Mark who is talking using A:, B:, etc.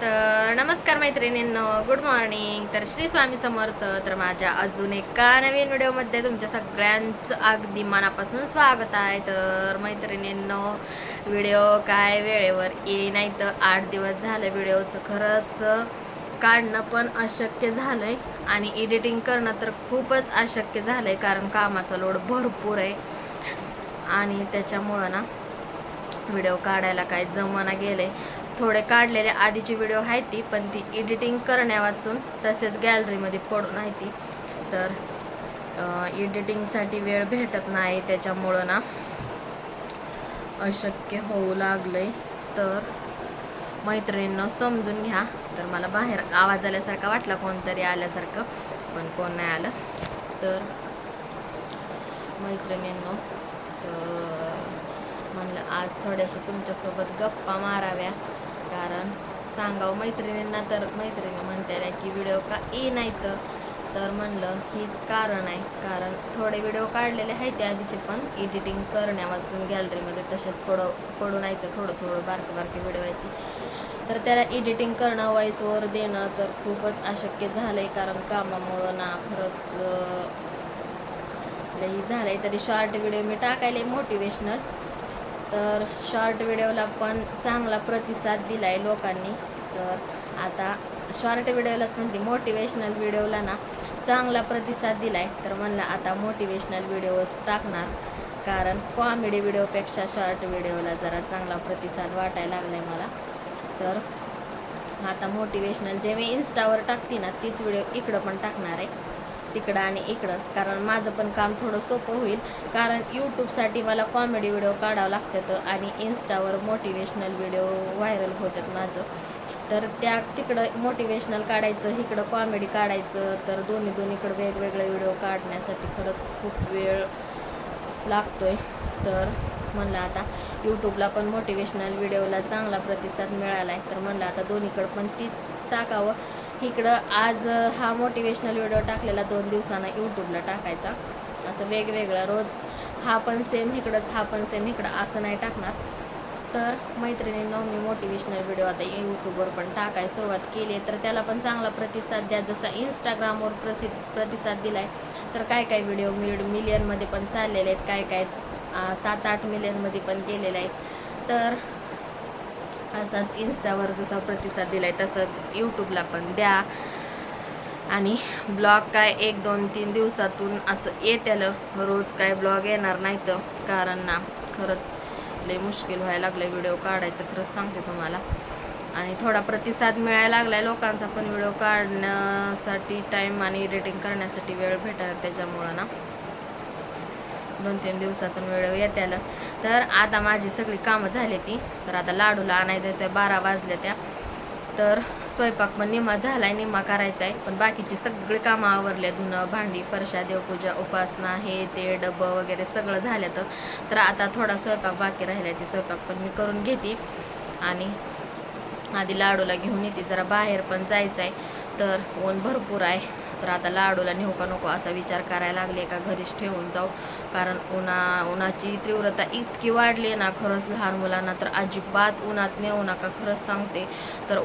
A: तर नमस्कार मैत्रिणींनो गुड मॉर्निंग तर श्री स्वामी समर्थ तर माझ्या अजून एका नवीन व्हिडिओमध्ये तुमच्या सगळ्यांचं अगदी मनापासून स्वागत आहे. तर मैत्रिणींनो व्हिडिओ काय वेळेवर ये नाही तर आठ दिवस झालं व्हिडिओचं खरंच काढणं पण अशक्य झालं आहे आणि एडिटिंग करणं तर खूपच अशक्य झालं आहे कारण कामाचा लोड भरपूर आहे. आणि त्याच्यामुळं ना व्हिडिओ काढायला काय जमना आहे थोडे काढलेले आधीची व्हिडिओ आहे ती पण ती एडिटिंग करण्या वाचून तसेच गॅलरीमध्ये पडून आहे ती. तर एडिटिंगसाठी वेळ भेटत नाही त्याच्यामुळं ना अशक्य होऊ लागलंय. तर मैत्रिणींना समजून घ्या. तर मला बाहेर आवाज आल्यासारखा वाटला कोणतरी आल्यासारखं पण कोण नाही आलं. तर मैत्रिणींनो तर म्हणलं आज थोड्याशा तुमच्यासोबत गप्पा माराव्या. कारण सांगावं मैत्रिणींना तर मैत्रिणी म्हणते की व्हिडिओ का ए नाही तर. म्हणलं हीच कारण आहे. कारण थोडे व्हिडिओ काढलेले आहेत त्या आधीचे पण एडिटिंग करण्या वाचून गॅलरीमध्ये तसेच पडव पडून आहेत थोडं थोडं बारके बारके व्हिडिओ आहेत तर त्याला एडिटिंग करणं व्हॉइस ओवर देणं तर खूपच अशक्य झालं आहे कारण कामामुळं ना खरंच लई झालं आहे तरी शॉर्ट व्हिडिओ मी टाकायला मोटिवेशनल. तर शॉर्ट व्हिडिओला पण चांगला प्रतिसाद दिला आहे लोकांनी. तर आता शॉर्ट व्हिडिओलाच म्हणते मोटिवेशनल व्हिडिओला ना चांगला प्रतिसाद दिला आहे तर म्हणलं आता मोटिवेशनल व्हिडिओज टाकणार. कारण कॉमेडी व्हिडिओपेक्षा शॉर्ट व्हिडिओला जरा चांगला प्रतिसाद वाटायला लागला आहे मला. तर आता मोटिवेशनल जे मी इन्स्टावर टाकते ना तीच व्हिडिओ इकडं पण टाकणार आहे. तिकडं आणि इकडं. कारण माझं पण काम थोडं सोपं होईल. कारण यूट्यूबसाठी मला कॉमेडी व्हिडिओ काढावं लागतात आणि इन्स्टावर मोटिवेशनल व्हिडिओ व्हायरल होतात माझं. तर त्या तिकडं मोटिवेशनल काढायचं इकडं कॉमेडी काढायचं तर दोन्ही दोन्हीकडं वेगवेगळे व्हिडिओ काढण्यासाठी खरंच खूप वेळ लागतोय. तर म्हणलं आता यूट्यूबला पण मोटिवेशनल व्हिडिओला चांगला प्रतिसाद मिळाला आहे तर म्हणलं आता दोन्हीकडं पण तीच टाकावं. इकडं आज हा मोटिवेशनल व्हिडिओ टाकलेला दोन दिवसांना यूट्यूबला टाकायचा. असं वेगवेगळं रोज हा पण सेम इकडंच हा पण सेम इकडं असं नाही टाकणार. तर मैत्रिणींना मी मोटिवेशनल व्हिडिओ आता यूट्यूबवर पण टाकाय सुरुवात केली आहे तर त्याला पण चांगला प्रतिसाद द्या. जसा इंस्टाग्रामवर प्रसिद्ध प्रतिसाद दिला आहे तर काय काय व्हिडिओ मिड मिलियनमध्ये पण चाललेले आहेत काय काय सात आठ मिलियनमध्ये पण गेलेला आहे तर असाच इन्स्टावर जसा प्रतिसाद दिला आहे तसंच यूट्यूबला पण द्या. आणि ब्लॉग काय एक दोन तीन दिवसातून असं येत्यालं. रोज काय ब्लॉग येणार नाही तर कारण ना खरंच लय मुश्किल व्हायला लागलं व्हिडिओ काढायचं खरंच सांगते तुम्हाला. आणि थोडा प्रतिसाद मिळायला लागला आहे लोकांचा पण व्हिडिओ काढण्यासाठी टाईम आणि एडिटिंग करण्यासाठी वेळ भेटायला त्याच्यामुळं ना. दोन तीन दिवसातून वेळ येत्याला. तर आता माझी सगळी कामं झाली ती. तर आता लाडूला आणायचं आहे बारा वाजल्या त्या. तर स्वयंपाक पण निम्मा आहे निम्मा करायचा आहे पण बाकीची सगळी कामं आवरले धुणं भांडी फरशा देवपूजा उपासना हे ते डबं वगैरे सगळं झालं तर तर आता थोडा स्वयंपाक बाकी राहिला आहे ती स्वयंपाक पण मी करून घेते. आणि आधी लाडूला घेऊन येते. जरा बाहेर पण जायचं आहे तर ऊन भरपूर आहे. तर आता लाडूला नेऊ का नको असा विचार करायला लागले. का घरीच ठेवून जाऊ. कारण उन्हा उन्हाची तीव्रता इतकी वाढली ना खरंच लहान मुलांना तर अजिबात उन्हात नेऊ नका खरंच सांगते. तर